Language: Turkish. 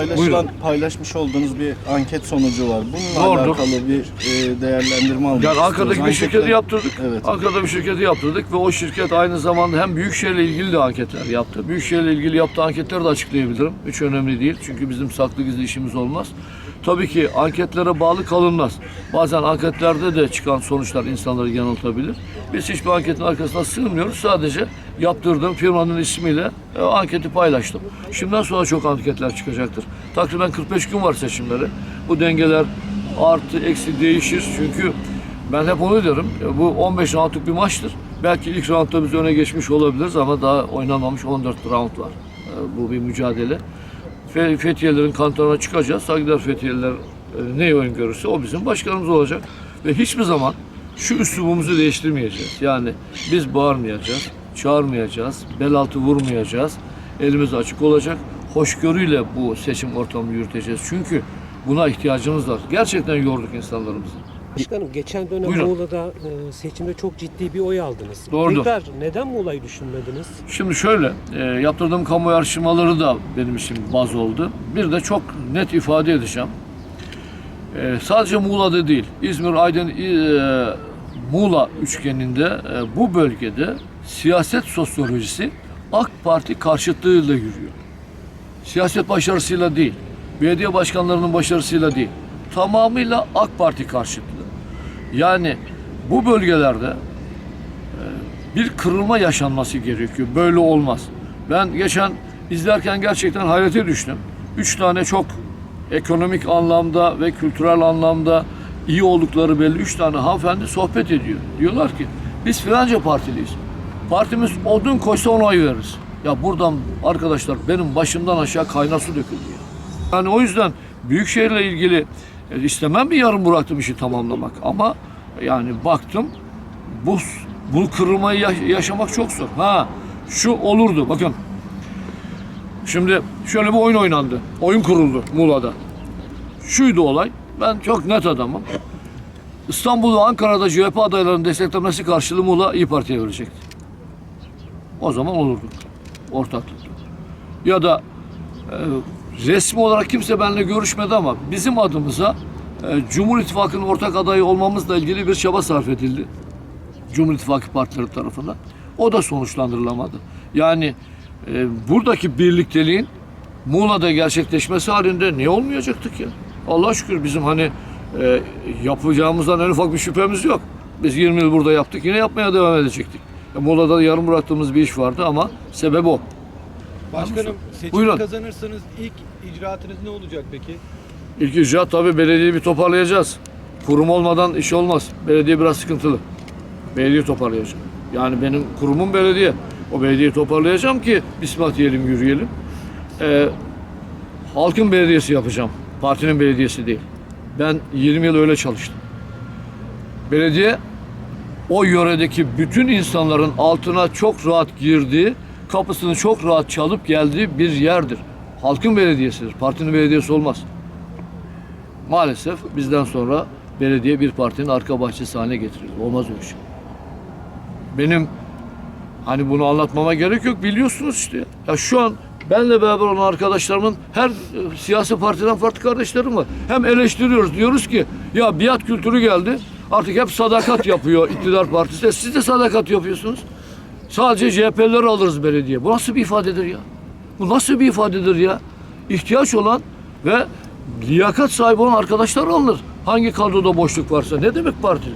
Paylaşılan, paylaşmış olduğunuz bir anket sonucu var. Bununla Doğrudur. alakalı bir e, değerlendirme almak Yani Ankara'daki bir şirketi Anketten- yaptırdık. Evet. Ankara'da bir şirketi yaptırdık ve o şirket aynı zamanda hem Büyükşehir'le ilgili de anketler yaptı. Büyükşehir'le ilgili yaptığı anketleri de açıklayabilirim. Hiç önemli değil. Çünkü bizim saklı gizli işimiz olmaz. Tabii ki anketlere bağlı kalınmaz. Bazen anketlerde de çıkan sonuçlar insanları yanıltabilir. Biz hiçbir anketin arkasına sığmıyoruz. Sadece yaptırdığım firmanın ismiyle e, anketi paylaştım. Şimdiden sonra çok anketler çıkacaktır. Takriben 45 gün var seçimlere. Bu dengeler artı eksi değişir. Çünkü ben hep onu derim. e, Bu 15 roundluk bir maçtır. Belki ilk roundda biz öne geçmiş olabiliriz ama daha oynanmamış 14 round var. E, Bu bir mücadele. Fe- Fethiyelerin kantonuna çıkacağız. Saygıdeğer Fethiyeliler e, ne oyun görürse o bizim başkanımız olacak. Ve hiçbir zaman şu üslubumuzu değiştirmeyeceğiz. Yani biz bağırmayacağız, çağırmayacağız, bel altı vurmayacağız. Elimiz açık olacak. Hoşgörüyle bu seçim ortamını yürüteceğiz. Çünkü buna ihtiyacımız var. Gerçekten yorduk insanlarımızı. Başkanım geçen dönem Buyurun. Muğla'da e, seçimde çok ciddi bir oy aldınız. Doğrudur. Tekrar neden Muğla'yı düşünmediniz? Şimdi şöyle, e, yaptırdığım kamu araştırmaları da benim için baz oldu. Bir de çok net ifade edeceğim. E, sadece Muğla'da değil, İzmir, Aydın, e, Muğla üçgeninde e, bu bölgede siyaset sosyolojisi AK Parti karşıtlığıyla yürüyor. Siyaset başarısıyla değil, belediye başkanlarının başarısıyla değil, tamamıyla AK Parti karşıtlığı. Yani bu bölgelerde bir kırılma yaşanması gerekiyor. Böyle olmaz. Ben geçen izlerken gerçekten hayrete düştüm. Üç tane çok ekonomik anlamda ve kültürel anlamda iyi oldukları belli üç tane hanımefendi sohbet ediyor. Diyorlar ki biz filanca partiliyiz. Partimiz odun koysa ona oy veririz. Ya buradan arkadaşlar benim başımdan aşağı kaynar su döküldü ya. Yani o yüzden Büyükşehir'le ilgili e, istemem bir yarım bıraktım işi tamamlamak. Ama yani baktım bu bu kırılmayı yaş- yaşamak çok zor. Ha şu olurdu bakın. Şimdi şöyle bir oyun oynandı. Oyun kuruldu Muğla'da. Şuydu olay. Ben çok net adamım. İstanbul ve Ankara'da CHP adaylarının desteklemesi karşılığı Muğla İyi Parti'ye verecekti. O zaman olurdu. Ortaklıkta. Ya da e, resmi olarak kimse benimle görüşmedi ama bizim adımıza e, Cumhur İttifakı'nın ortak adayı olmamızla ilgili bir çaba sarf edildi. Cumhur İttifakı partileri tarafından. O da sonuçlandırılamadı. Yani e, buradaki birlikteliğin Muğla'da gerçekleşmesi halinde ne olmayacaktık ya? Allah şükür bizim hani e, yapacağımızdan en ufak bir şüphemiz yok. Biz 20 yıl burada yaptık yine yapmaya devam edecektik. E, Muğla'da yarım bıraktığımız bir iş vardı ama sebep o. Başkanım seçimi Buyurun. kazanırsanız ilk icraatınız ne olacak peki? İlk icraat tabii belediyeyi bir toparlayacağız. Kurum olmadan iş olmaz. Belediye biraz sıkıntılı. Belediye toparlayacağım. Yani benim kurumum belediye. O belediyeyi toparlayacağım ki bismillah diyelim yürüyelim. Ee, halkın belediyesi yapacağım. Partinin belediyesi değil. Ben 20 yıl öyle çalıştım. Belediye o yöredeki bütün insanların altına çok rahat girdiği, kapısını çok rahat çalıp geldiği bir yerdir. Halkın belediyesidir. Partinin belediyesi olmaz. Maalesef bizden sonra belediye bir partinin arka bahçesi haline getirildi. Olmaz öyle şey. Benim hani bunu anlatmama gerek yok biliyorsunuz işte. Ya şu an benle beraber olan arkadaşlarımın her e, siyasi partiden farklı kardeşlerim var. Hem eleştiriyoruz diyoruz ki ya biat kültürü geldi. Artık hep sadakat yapıyor iktidar partisi. E, Siz de sadakat yapıyorsunuz. Sadece CHP'lileri alırız belediye. Bu nasıl bir ifadedir ya? Bu nasıl bir ifadedir ya? İhtiyaç olan ve liyakat sahibi olan arkadaşlar alınır. Hangi kadroda boşluk varsa. Ne demek parti?